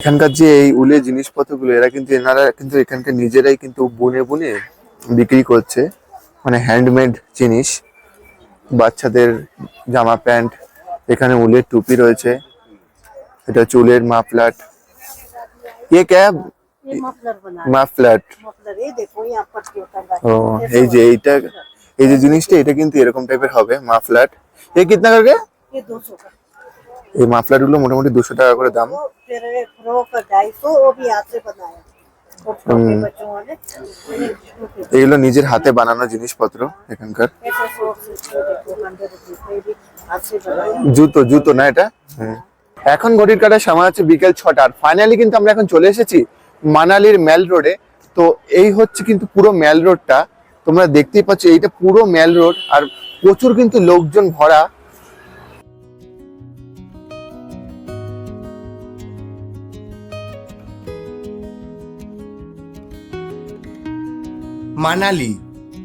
এখানকার যে এই উলের জিনিসপত্রগুলো এরা কিন্তু এনারা কিন্তু এখানকার নিজেরাই কিন্তু বুনে বুনে বিক্রি করছে মানে হ্যান্ডমেড জিনিস বাচ্চাদের জামা প্যান্ট এখানে উলের টুপি রয়েছে এটা চুলের মাফলাট ইয়ে ক্যাব ये मफलर बना মাফলাট मफलर ये देखो यहाँ पट्टी होता ও এই যে এইটা এই যে জিনিসটা এটা কিন্তু এরকম টাইপের হবে মাফলাট এ কিতনা করবে ये दो सौ का এই মাফলারগুলো মোটামুটি দুশো টাকা করে দাম। এগুলো নিজের হাতে বানানো জিনিসপত্র এখানকার। জুতো জুতো না এটা? এখন ঘড়ির কাটার সময় হচ্ছে বিকেল ছটার ফাইনালি কিন্তু আমরা এখন চলে এসেছি মানালির ম্যাল রোডে তো এই হচ্ছে কিন্তু পুরো ম্যাল রোডটা তোমরা দেখতেই পাচ্ছ এইটা পুরো ম্যাল রোড আর প্রচুর কিন্তু লোকজন ভরা। মানালি,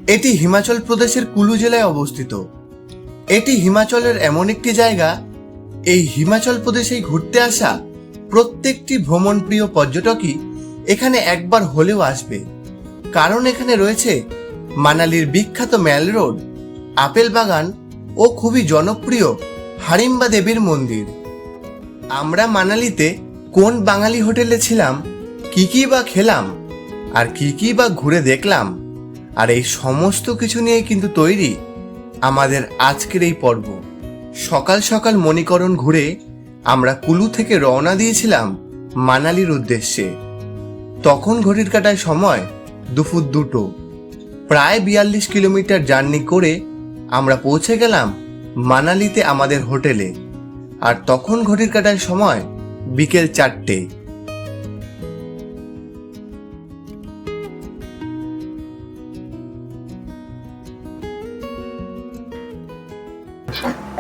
এটি হিমাচল প্রদেশের কুলু জেলায় অবস্থিত। এটি হিমাচলের এমন একটি জায়গা, এই হিমাচল প্রদেশে ঘুরতে আসা প্রত্যেকটি ভ্রমণপ্রিয় পর্যটকই এখানে একবার হলেও আসবে। কারণ এখানে রয়েছে মানালির বিখ্যাত ম্যাল রোড, আপেল বাগান ও খুবই জনপ্রিয় হারিম্বা দেবীর মন্দির। আমরা মানালিতে কোন বাঙালি হোটেলে ছিলাম, কি কি বা খেলাম, আর কি কি বা ঘুরে দেখলাম আর এই সমস্ত কিছু নিয়ে কিন্তু তৈরি আমাদের আজকের এই পর্ব। সকাল সকাল মণিকরণ ঘুরে আমরা কুলু থেকে রওনা দিয়েছিলাম মানালির উদ্দেশ্যে। তখন ঘড়ির কাটায় সময় দুপুর দুটো। প্রায় বিয়াল্লিশ কিলোমিটার জার্নি করে আমরা পৌঁছে গেলাম মানালিতে আমাদের হোটেলে। আর তখন ঘড়ির কাটায় সময় বিকেল চারটে।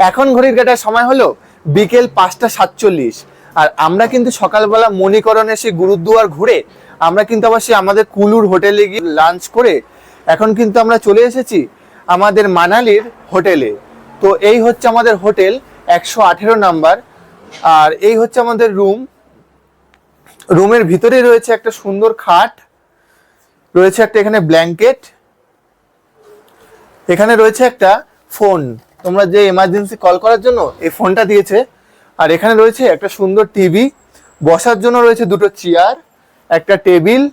এখন ঘড়ির কাটার সময় হলো বিকেল পাঁচটা সাতচল্লিশ। আর আমরা কিন্তু সকালবেলা মণিকরণ এসে গুরুদুয়ার ঘুরে আমরা কিন্তু আবার সেই আমাদের কুলুর হোটেলে গিয়ে লাঞ্চ করে এখন কিন্তু আমরা চলে এসেছি আমাদের মানালির হোটেলে। তো এই হচ্ছে আমাদের হোটেল একশো আঠেরো নাম্বার। আর এই হচ্ছে আমাদের রুম। রুমের ভিতরে রয়েছে একটা সুন্দর খাট, রয়েছে একটা এখানে ব্ল্যাঙ্কেট, এখানে রয়েছে একটা ফোন। তোমরা যে এমার্জেন্সি কল করার জন্য এই ফোনটা দিয়েছে, আর এখানে রয়েছে একটা সুন্দর টিভি বসার জন্য রয়েছে দুটো চেয়ার একটা টেবিল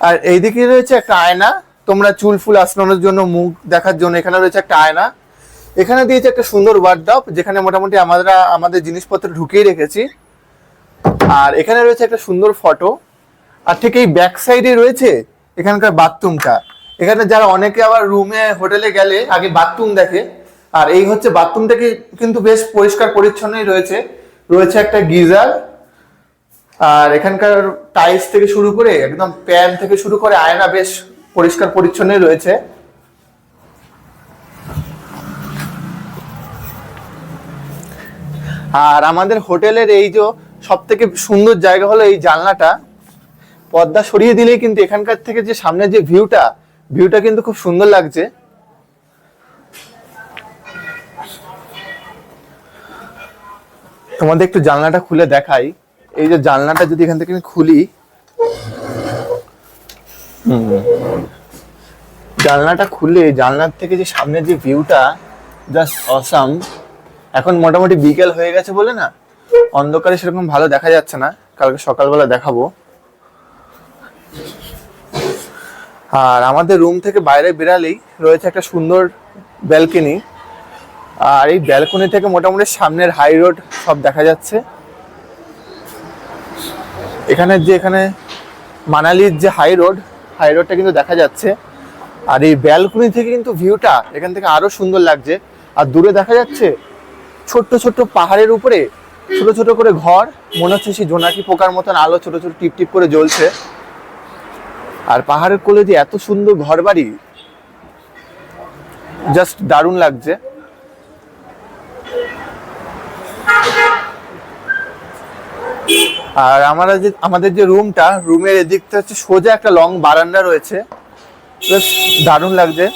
আর এইদিকে রয়েছে একটা আয়না, তোমরা চুল ফুল আশ্রানোর জন্য, মুখ দেখার জন্য এখানে রয়েছে একটা আয়না। এখানে দিয়েছে একটা সুন্দর ওয়ার্ড্রপ যেখানে মোটামুটি আমরা, আমাদের জিনিসপত্র ঢুকিয়ে রেখেছি। আর এখানে রয়েছে একটা সুন্দর ফটো আর ঠিক এই ব্যাক সাইডে রয়েছে এখানকার বাথরুমটা এখানে যারা অনেকে আবার রুমে হোটেলে গেলে আগে বাথরুম দেখে। আর এই হচ্ছে বাথরুমটা কি কিন্তু বেশ পরিষ্কার পরিচ্ছন্নই রয়েছে। রয়েছে একটা গিজার। আর এখানকার টাইলস থেকে শুরু করে একদম প্যান থেকে শুরু করে আয়না বেশ পরিষ্কার পরিচ্ছন্নই রয়েছে। আর আমাদের হোটেলের এই যে সব থেকে সুন্দর জায়গা হলো এই জানলাটা। পর্দা সরিয়ে দিলেই কিন্তু এখানকার থেকে যে সামনে যে ভিউটা ভিউটা কিন্তু খুব সুন্দর লাগছে। তোমাদের একটু জানলাটা খুলে দেখাই। এই যে জানলাটা যদি এখান থেকে আমি খুলি জানলাটা খুলে জানলার থেকে যে সামনে যে ভিউটা জাস্ট অসাম এখন মোটামুটি বিকেল হয়ে গেছে বলে না? অন্ধকারে সেরকম ভালো দেখা যাচ্ছে না। কালকে সকালবেলা দেখাবো। আর আমাদের রুম থেকে বাইরে বেরালেই রয়েছে একটা সুন্দর ব্যালকনি আর এই ব্যালকনি থেকে মোটামুটি সামনের হাই রোড সব দেখা যাচ্ছে। এখানে যে এখানে মানালির যে হাই রোড হাই রোডটা কিন্তু দেখা যাচ্ছে। আর এই ব্যালকনি থেকে কিন্তু ভিউটা এখান থেকে আরও সুন্দর লাগছে। আর দূরে দেখা যাচ্ছে ছোট্ট ছোট্ট পাহাড়ের উপরে ছোট ছোট করে ঘর। মনে হচ্ছে সেই জোনাকি পোকার মতন আলো ছোট ছোট টিপ টিপ করে জ্বলছে। আর পাহাড়ের কোলে যে এত সুন্দর ঘর বাড়ি জাস্ট দারুণ লাগছে। আর আমরা যে, আমাদের যে রুমটা, রুমের এদিকটা হচ্ছে সোজা একটা লং বারান্দা রয়েছে। দারুণ লাগছে।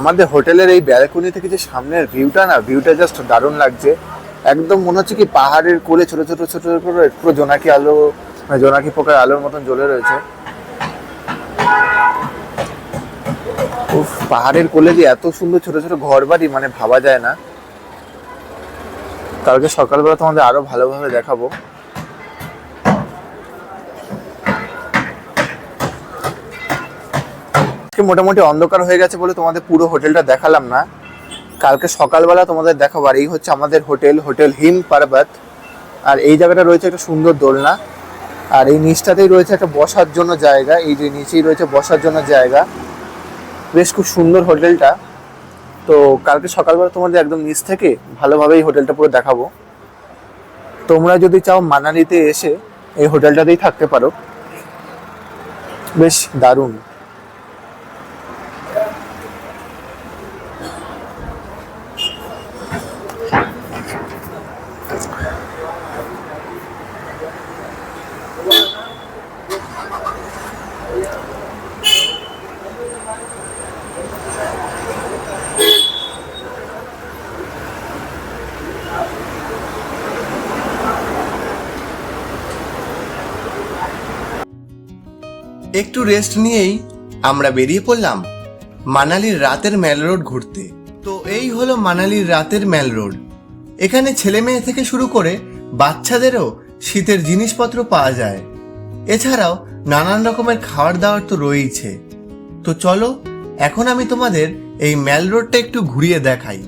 আমাদের হোটেলের এই ব্যালকনি থেকে যে সামনের ভিউটা না, ভিউটা জাস্ট দারুণ লাগছে। একদম মনে হচ্ছে কি পাহাড়ের কোলে ছোট ছোট ছোট করে পুরো জোনাকি আলো মানে জোনাকি পোকার আলোর মতন জ্বলে রয়েছে। উফ, পাহাড়ের কোলে যে এত সুন্দর ছোট ছোট ঘর বাড়ি মানে ভাবা যায় না। কালকে সকালবেলা তোমাদের আরও ভালোভাবে দেখাবো। আজকে মোটামুটি অন্ধকার হয়ে গেছে বলে তোমাদের পুরো হোটেলটা দেখালাম না। কালকে সকালবেলা তোমাদের দেখাবো, আর এই হচ্ছে আমাদের হোটেল হোটেল হিম পার্বত। আর এই জায়গাটা রয়েছে একটা সুন্দর দোলনা। আর এই নিচটাতেই রয়েছে একটা বসার জন্য জায়গা, এই যে নিচেই রয়েছে বসার জন্য জায়গা। বেশ খুব সুন্দর হোটেলটা। তো কালকে সকালবেলা তোমাদের একদম নিচ থেকে ভালোভাবে এই হোটেলটা পুরো দেখাবো। তোমরা যদি চাও মানালিতে এসে এই হোটেলটাতেই থাকতে পারো। বেশ দারুণ। একটু রেস্ট নিয়েই আমরা বেরিয়ে পড়লাম মানালির রাতের মেল রোড ঘুরতে। তো এই হলো মানালির রাতের মেল রোড। এখানে ছেলে মেয়ে থেকে শুরু করে বাচ্চাদেরও শীতের জিনিসপত্র পাওয়া যায়। এছাড়াও নানান রকমের খাবার দাবার তো রয়েইছে। তো চলো, এখন আমি তোমাদের এই মেল রোডটা একটু ঘুরিয়ে দেখাই।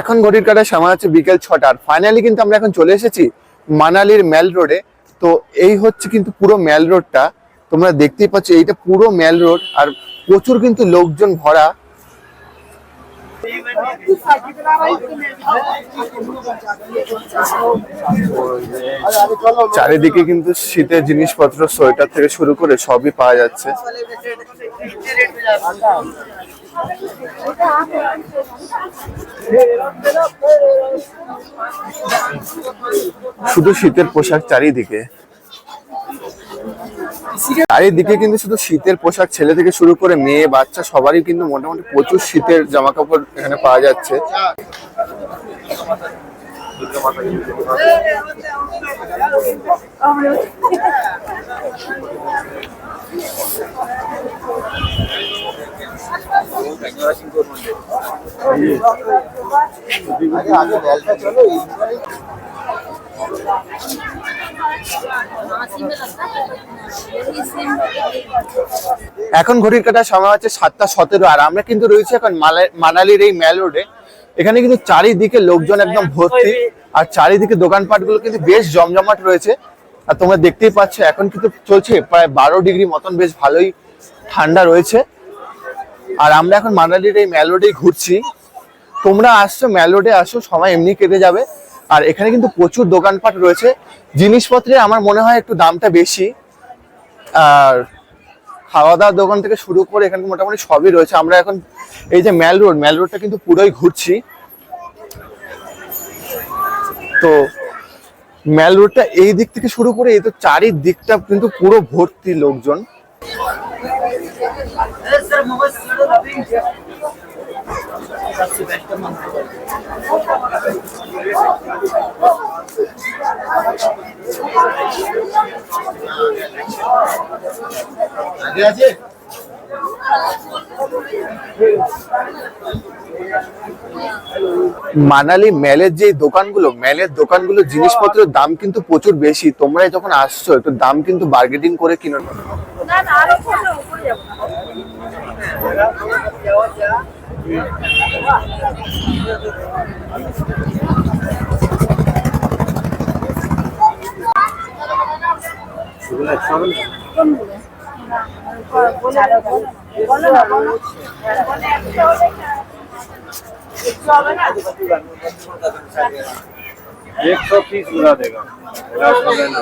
এখন ঘড়ির কাটা সময় হচ্ছে বিকেল ছটার। ফাইনালি কিন্তু আমরা এখন চলে এসেছি মানালির মেল রোডে। তো এই হচ্ছে কিন্তু পুরো মেল রোডটা। তোমরা দেখতেই পাচ্ছ, এইটা পুরো ম্যাল রোড আর প্রচুর কিন্তু লোকজন ভরা। চারিদিকে কিন্তু শীতের জিনিসপত্র, সোয়েটার থেকে শুরু করে সবই পাওয়া যাচ্ছে। শুধু শীতের পোশাক চারিদিকে। চারিদিকে কিন্তু শুধু শীতের পোশাক ছেলে থেকে শুরু করে মেয়ে, বাচ্চা সবারই কিন্তু মোটামুটি প্রচুর শীতের জামা কাপড় এখানে পাওয়া যাচ্ছে। এখন ঘড়ির কাটার সময় হচ্ছে সাতটা সতেরো, আর আমরা কিন্তু রয়েছি এখন মানালির এই মেল রোডে। এখানে কিন্তু চারিদিকে লোকজন একদম ভর্তি, আর চারিদিকে দোকানপাটগুলো কিন্তু বেশ জমজমাট রয়েছে। আর তোমরা দেখতেই পাচ্ছ, এখন কিন্তু চলছে প্রায় বারো ডিগ্রি মতন বেশ ভালোই ঠান্ডা রয়েছে। আর আমরা এখন মানালির এই রোডেই ঘুরছি। তোমরা আসছো, মেল রোডে আসো, সময় এমনি কেটে যাবে। আর এখানে কিন্তু প্রচুর দোকানপাট রয়েছে। জিনিসপত্রে আমার মনে হয় একটু দামটা বেশি। আর খাওয়া দাওয়ার দোকান থেকে শুরু করে এখানে মোটামুটি সবই রয়েছে। আমরা এখন এই যে ম্যাল রোড ম্যাল রোডটা কিন্তু পুরোই ঘুরছি। তো মেল রোডটা এই দিক থেকে শুরু করে এই তো চারিদিকটা কিন্তু পুরো ভর্তি লোকজন। মানালি মেলের যে দোকানগুলো মেলের দোকানগুলো জিনিসপত্রের দাম কিন্তু প্রচুর বেশি। তোমরা যখন আসছো একটু দাম কিন্তু বার্গেটিং করে কিনো। না एक सौ तीस बुला देगा पचास का लेना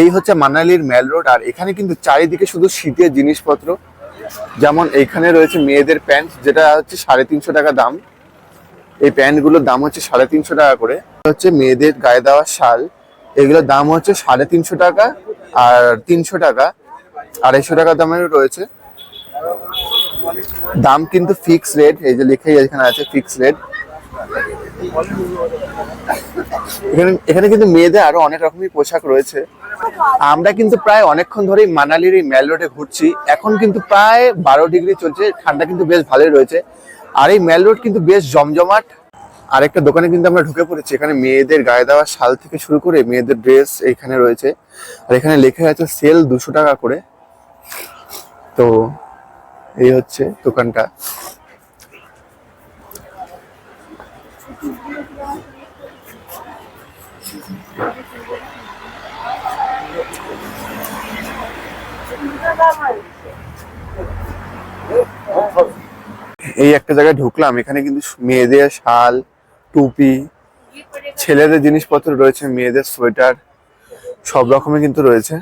এই হচ্ছে মানালির মেল রোড, আর এখানে কিন্তু চারিদিকে শুধু শীতের জিনিসপত্র। যেমন এখানে রয়েছে মেয়েদের প্যান্ট, যেটা হচ্ছে সাড়ে তিনশো টাকা দাম। এই প্যান্টগুলোর দাম হচ্ছে সাড়ে তিনশো টাকা করে। হচ্ছে মেয়েদের গায়ে দেওয়া শাল। এগুলোর দাম হচ্ছে সাড়ে তিনশো টাকা আর তিনশো টাকা। আড়াইশো টাকা দামেরও রয়েছে। দাম কিন্তু ফিক্স রেট এই যে লেখাই এখানে আছে ফিক্স রেট এখানে এখানে কিন্তু মেয়েদের আরও অনেক রকমের পোশাক রয়েছে। আমরা কিন্তু প্রায় অনেকক্ষণ ধরেই মানালির এই মেল রোডে ঘুরছি। এখন কিন্তু প্রায় বারো ডিগ্রি চলছে, ঠান্ডা কিন্তু বেশ ভালোই রয়েছে। আর এই মেল রোড কিন্তু বেশ জমজমাট। আরেকটা দোকানে কিন্তু আমরা ঢুকে পড়েছি, এখানে মেয়েদের গায়ে দেওয়া শাল থেকে শুরু করে মেয়েদের ড্রেস এখানে রয়েছে। আর এখানে লেখা আছে, সেল দুশো টাকা করে। তো এই হচ্ছে দোকানটা। এই একটা জায়গায় ঢুকলাম, এখানে কিন্তু মেয়েদের শাল, টুপি, ছেলেদের জিনিসপত্র রয়েছে, মেয়েদের সোয়েটার, সব রকমের কিন্তু রয়েছে।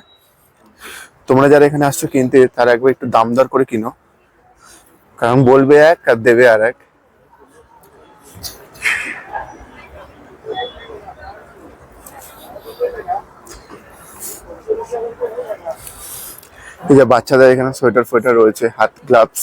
তোমরা যারা এখানে আসছো কিনতে, তারা একবার একটু দাম দর করে কিনো। কারণ বলবে এক আর দেবে আর এক। এই যে বাচ্চাদের এখানে সোয়েটার ফোয়েটার রয়েছে, হাত, গ্লাভস।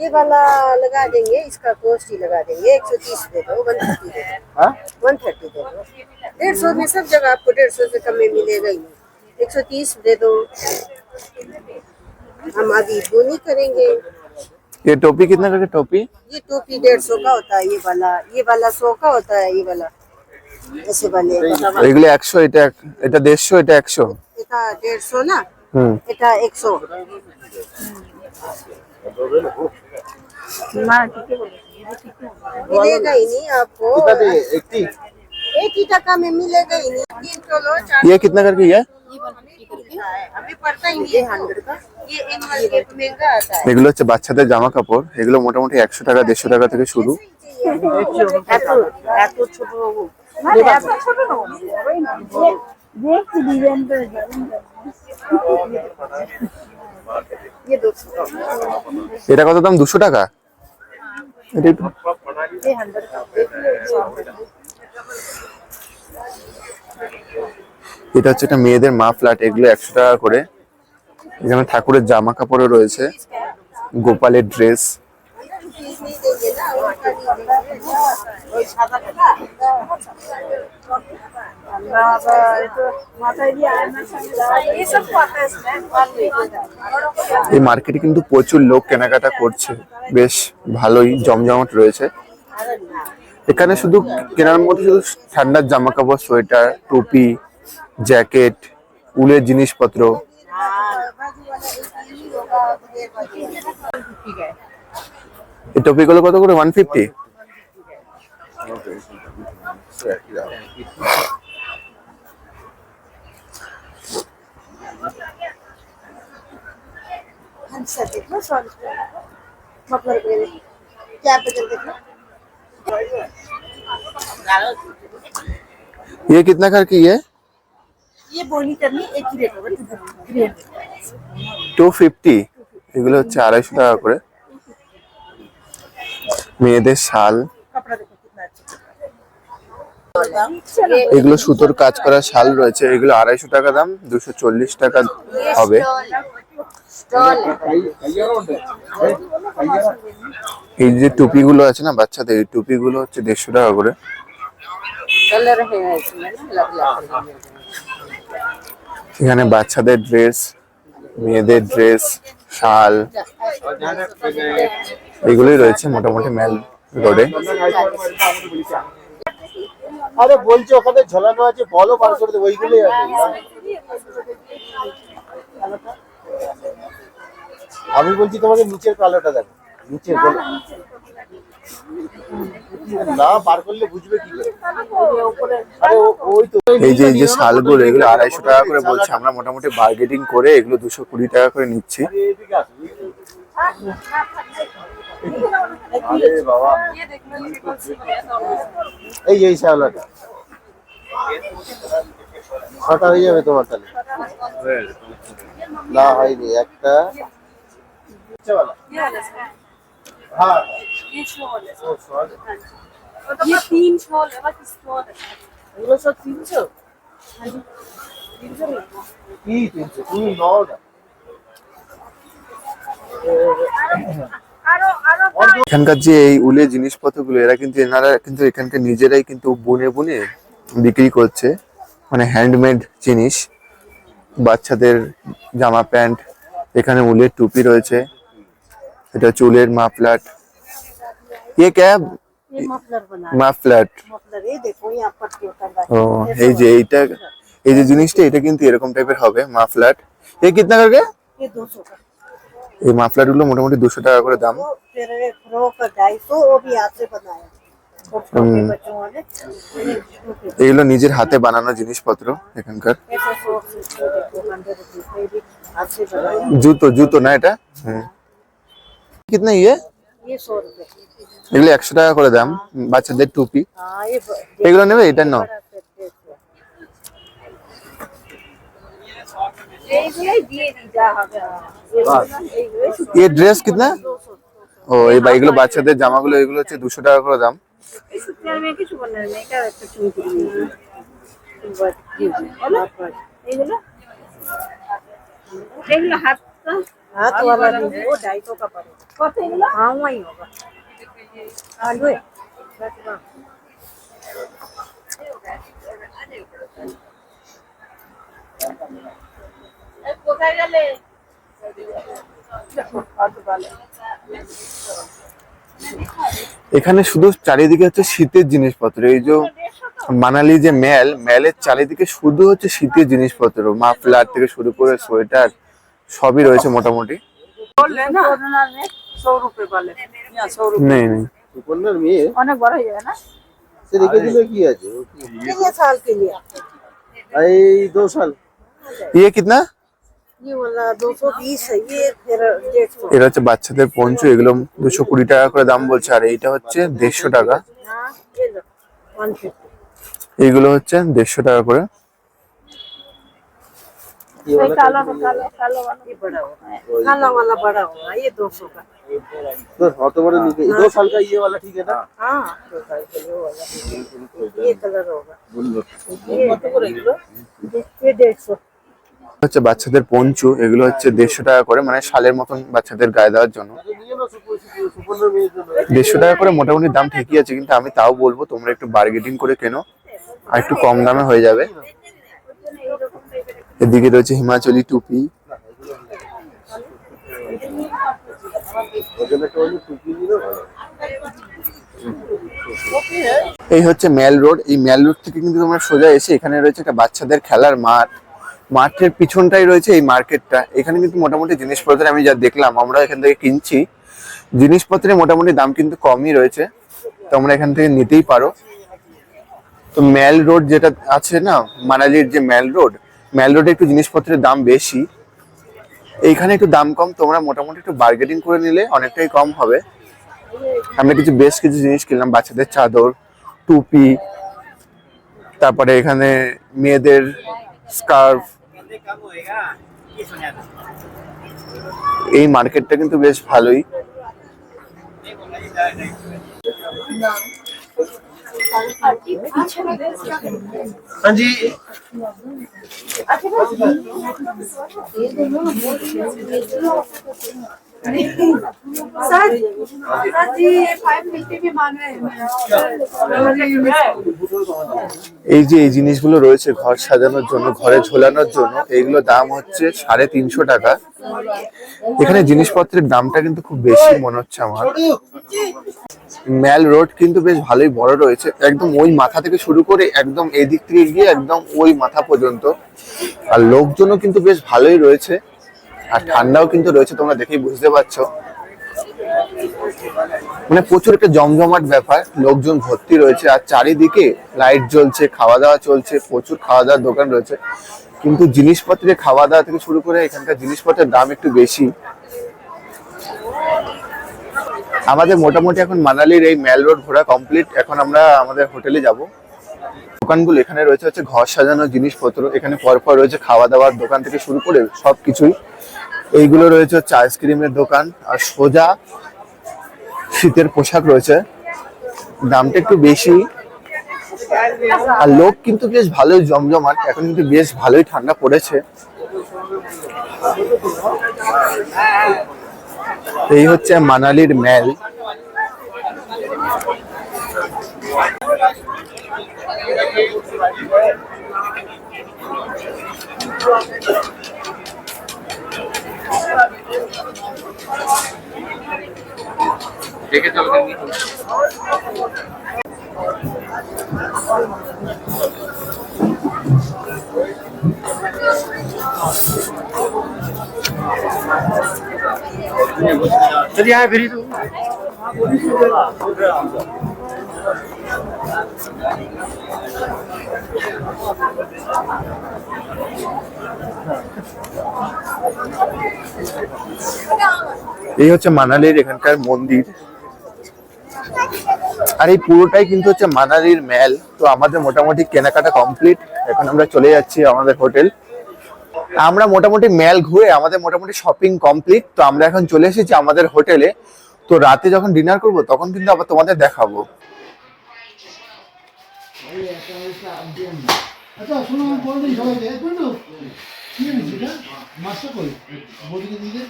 ये वाला लगा देंगे इसका कॉस्ट ही लगा देंगे एक सौ तीस दे दो वन थर्टी दे दो। हाँ? वन थर्टी दे दो। डेढ़ सौ में सब जगह आपको डेढ़ सौ से कम में मिलेगा ही। एक सौ तीस दे दो। हम अभी बोनी करेंगे। ये टोपी कितने का है टोपी? ये टोपी डेढ़ सौ का होता है ये वाला। ये वाला सौ का होता है ये वाला। ऐसे वाले। এগুলো 100 এটা এটা 150 এটা 100 এটা 150 না? হুম। এটা 100 না ঠিকই বলেছি आपको एक ही टका में मिलेगा ही नहीं ये कितना करके ये এগুলো হচ্ছে বাচ্চাদের জামা কাপড় এগুলো মোটামুটি একশো টাকা দেড়শো টাকা থেকে শুরু। দেখছি এটা কত দাম? দুশো টাকা? এটা হচ্ছে একটা মেয়েদের মা ফ্ল্যাট এগুলো একশো টাকা করে। এখানে ঠাকুরের জামা কাপড়ও রয়েছে গোপালের ড্রেস। এই মার্কেটে কিন্তু প্রচুর লোক কেনাকাটা করছে। বেশ ভালোই জমজমাট রয়েছে। এখানে শুধু কেনার মধ্যে শুধু ঠান্ডার জামা কাপড় সোয়েটার, টুপি, জ্যাকেট, উলের জিনিসপত্র। এই টপিগুলো কত করে? ওয়ান ফিফটি अच्छा देखो सौ रुपये मतलब रुपये क्या बदल देखो ये कितना करके ये ये बोनी करनी एक ही रेट होगा ग्रेड টু ফিফটি এগুলো হচ্ছে আড়াইশো টাকা করে মেয়েদের শাল कपड़ा देखो कितना अच्छा এগুলো সুতোর কাজ করা শাল রয়েছে এগুলো আড়াইশো টাকা দাম দুশো চল্লিশ টাকা হবে এই যে টুপিগুলো আছে না বাচ্চাদের এই টুপিগুলো হচ্ছে দেড়শো টাকা করে। এখানে বাচ্চাদের ড্রেস মেয়েদের ড্রেস শাল এগুলোই রয়েছে মোটামুটি মেল রোডে। আরে বলছি ওখানে ঝোলানো আছে বলো বার করে ওইগুলোই আছে। আমি বলছি তোমাকে নিচের কালোটা দেখো। নিচের। না বার করলে বুঝবে কি এই যে এই যে শালগুলো এগুলো আড়াইশো টাকা করে বলছে আমরা মোটামুটি বার্গেটিং করে এগুলো দুশো কুড়ি টাকা করে নিচ্ছি। এই এই শ্যাওলাটা। ছটা হয়ে যাবে তোমার তাহলে। না হয়নি একটা হ্যাঁ ये शॉल है ও, sorry। ये तीन शॉल है बस स्टोर है এগুলো সব তিনশো কি তিনশো তুমি নাও না এখানকার যে এই উলের জিনিসপত্রগুলো এরা কিন্তু এনারা কিন্তু এখানকার নিজেরাই কিন্তু বুনে বুনে বিক্রি করছে মানে হ্যান্ডমেড জিনিস বাচ্চাদের জামা প্যান্ট এখানে উলের টুপি রয়েছে এটা চুলের মাফলাট ये क्या है ये मफलर बना মাফলাট मफलर ये देखो यहाँ पट्टी होता है ও এই যে এইটা এই যে জিনিসটা এটা কিন্তু এরকম টাইপের হবে মাফলাট এ কিতনা করকে ये दो सौ का এই মাফলাট গুলো মোটামুটি দুশো টাকা করে দাম वो फिर ये फ्रॉक का ढाई सौ वो भी हाथ से बनाया वो छोटे बच्चों वाले এগুলো নিজের হাতে বানানো জিনিসপত্র এখানকার ऐसे सौ से देखो हंड्रेड रुपीज में भी हाथ से बनाया জুতো জুতো না এটা হুম কিতনা ইয়ে ये सौ रुपए এগুলো একশো টাকা করে দাম বাচ্চাদের টুপি हाँ ये ब- এগুলো নেবে এটা নাও बड़ा सेट डेढ़ सौ। এইগুলোই দিয়ে দিই যা হবে এইগুলোই শুধু ये ड्रेस कितना ও এই বা এগুলো বাচ্চাদের জামাগুলো এগুলো হচ্ছে দুশো টাকা করে দাম এই শুকনো মেয়ে কিছু বললেন না এটা একটা চুমকি बस ये हाथ वाला। এইগুলো এগুলো হাতটা हाथ वाला भी वो ढाई सौ का पड़ेगा এখানে শুধু চারিদিকে হচ্ছে শীতের জিনিসপত্র এই যে মানালি যে মেল মেলের চারিদিকে শুধু হচ্ছে শীতের জিনিসপত্র মাফলার থেকে শুরু করে সোয়েটার সবই রয়েছে মোটামুটি। সৌ রুপে বলে সৌ নেই নেই সুকন্যার মেয়ে অনেক বড় হয়ে যাবে না সে রেখে দিলে কি আছে ও কি- कितने साल के लिए এই দো সাল ইয়ে কিতনা ये वाला दो सौ बीस है ये फिर डेढ़ सौ এটা হচ্ছে বাচ্চাদের পঞ্চু এগুলো দুশো কুড়ি টাকা করে দাম বলছে আর এইটা হচ্ছে দেড়শো টাকা हाँ ये लो वन फिफ्टी এইগুলো হচ্ছে দেড়শো টাকা করে ये वाला কালো কালো কালো ये बड़ा होगा काला वाला बड़ा होगा ये दो सौ का तो हाँ तो बड़ा निकल दो साल का ये वाला ठीक है ना हाँ दो साल का ये वाला ये कलर होगा ये ये डेढ़ सौ হচ্ছে বাচ্চাদের পঞ্চু এগুলো হচ্ছে দেড়শো টাকা করে মানে শালের মতন বাচ্চাদের গায়ে দেওয়ার জন্য নিয়ে না সুকন্যার মেয়ের জন্য দেড়শো টাকা করে মোটামুটি দাম ঠিকই আছে কিন্তু আমি তাও বলবো তোমরা একটু বার্গেটিং করে কেনো আর একটু কম দামে হয়ে যাবে এদিকে রয়েছে হিমাচলি টুপি এই হচ্ছে মেল রোড। এই মেল রোড থেকে কিন্তু তোমরা সোজা এসে এখানে রয়েছে একটা বাচ্চাদের খেলার মাঠ। মাঠের পিছনটাই রয়েছে এই মার্কেটটা। এখানে কিন্তু মোটামুটি জিনিসপত্র আমি যা দেখলাম, আমরা এখান থেকে কিনছি। জিনিসপত্রের মোটামুটি দাম কিন্তু কমই রয়েছে। তোমরা এখান থেকে নিতেই পারো। তো মেল রোড যেটা আছে না, মানালির যে মেল রোড মেল রোডে একটু জিনিসপত্রের দাম বেশি। এইখানে একটু দাম কম, তোমরা মোটামুটি একটু বার্গেটিং করে নিলে অনেকটাই কম হবে। আমরা কিছু, বেশ কিছু জিনিস কিনলাম, বাচ্চাদের চাদর, টুপি, তারপরে এখানে মেয়েদের স্কার্ফ এই মার্কেটটা কিন্তু বেশ ভালোই। ਹਾਂਜੀ। ਅੱਛਾ ਬਸ ਇਹ ਦੇਖੋ ਨਾ ਬਹੁਤ सर এই যে এই জিনিসগুলো রয়েছে ঘর সাজানোর জন্য, ঘরে ঝোলানোর জন্য, এইগুলো দাম হচ্ছে সাড়ে তিনশো টাকা। এখানে জিনিসপত্রের দামটা কিন্তু খুব বেশি মনে হচ্ছে আমার। ম্যাল রোড কিন্তু বেশ ভালোই বড় রয়েছে। একদম ওই মাথা থেকে শুরু করে একদম এদিক থেকে গিয়ে একদম ওই মাথা পর্যন্ত। আর লোকজনও কিন্তু বেশ ভালোই রয়েছে। আর ঠান্ডাও কিন্তু রয়েছে, তোমরা দেখেই বুঝতে পারছ। মানে প্রচুর একটা জমজমাট ব্যাপার, লোকজন ভর্তি রয়েছে, আর চারিদিকে লাইট জ্বলছে খাওয়া দাওয়া চলছে, প্রচুর খাওয়া দাওয়ার দোকান রয়েছে। কিন্তু জিনিসপত্রের খাওয়া দাওয়া থেকে শুরু করে এখানকার জিনিসপত্রের দাম একটু বেশি। আমাদের মোটামুটি এখন মানালির এই মেল রোড ঘোরা কমপ্লিট এখন আমরা আমাদের হোটেলে যাব। দোকানগুলো এখানে রয়েছে হচ্ছে ঘর সাজানোর জিনিসপত্র, এখানে পরপর রয়েছে খাওয়া দাওয়ার দোকান থেকে শুরু করে সবকিছুই। এইগুলো রয়েছে হচ্ছে আইসক্রিমের দোকান আর সোজা শীতের পোশাক রয়েছে। দামটা একটু বেশি। আর লোক কিন্তু বেশ ভালোই জমজমাট, এখন কিন্তু বেশ ভালোই ঠান্ডা পড়েছে। এই হচ্ছে মানালির ম্যাল এই হচ্ছে মানালির এখানকার মন্দির। আর এই পুরোটাই কিন্তু হচ্ছে মানালির ম্যাল। তো আমাদের মোটামুটি কেনাকাটা কমপ্লিট। এখন আমরা চলে যাচ্ছি আমাদের হোটেল। আমরা মোটামুটি ম্যাল ঘুরে আমাদের মোটামুটি শপিং কমপ্লিট। তো আমরা এখন চলে এসেছি আমাদের হোটেলে। তো রাতে যখন ডিনার করব, তখন কিন্তু আবার তোমাদের দেখাবো। আচ্ছা শোনো, আমি বলে দিই সবাইকে। একবার না কি এনেছি এটা? মাছটা কই? বদিকে দিকে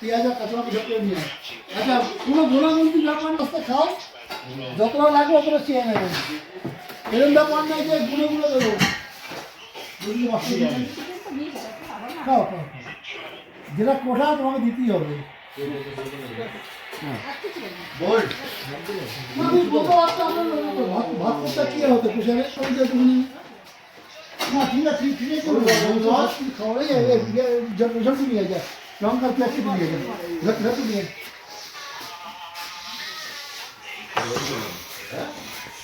পেঁয়াজ আর কাঁচা লঙ্কা সব নিয়ে আচ্ছা কোনো গোলাগুলি ব্যাপার রাস্তা খাও যতটা লাগবে অতটা চেয়ে নেবেন এরকম ব্যাপার নাই যে দেবো মাছটা খাও যেটা কোঠা তোমাকে দিতেই হবে নেব। ভাত কি হতো ওই তুমি না ঠিক আছে ঠিক আছে ভাত তুমি খাও এই এই এই, জল জল নিয়ে যা লঙ্কা পেঁয়াজ কেটে নিয়ে যা ঝট ঝট নিয়ে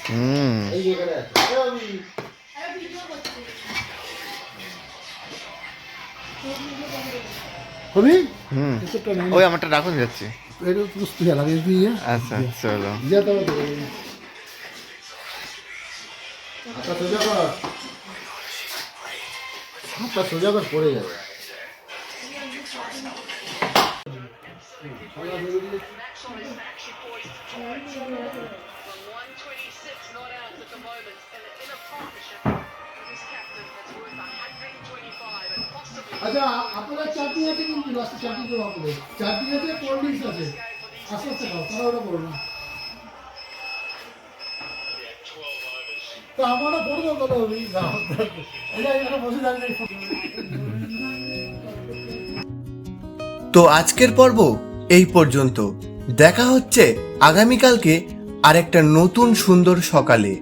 হুম হবি হুম। এতটা নেই ওই আমারটা রাখুন যাচ্ছি। এটা পুষ্টি লাগে দিয়ে আচ্ছা চলো। যেতে হবে আচ্ছা সোজা কর। হাতটা সোজা কর পড়ে যাবে। আচ্ছা আপনার চাটনি আছে কিন্তু লাস্টে চাটনি করে হবে চাটনি আছে কোল্ড ড্রিঙ্কস আছে। আস্তে আস্তে খাও তারা ওটা করো না। তো আমারও পড়বে কথা হবে এটা এখানে বসে থাকলে তো আজকের পর্ব এই পর্যন্ত। দেখা হচ্ছে আগামীকালকে আরেকটা নতুন সুন্দর সকালে।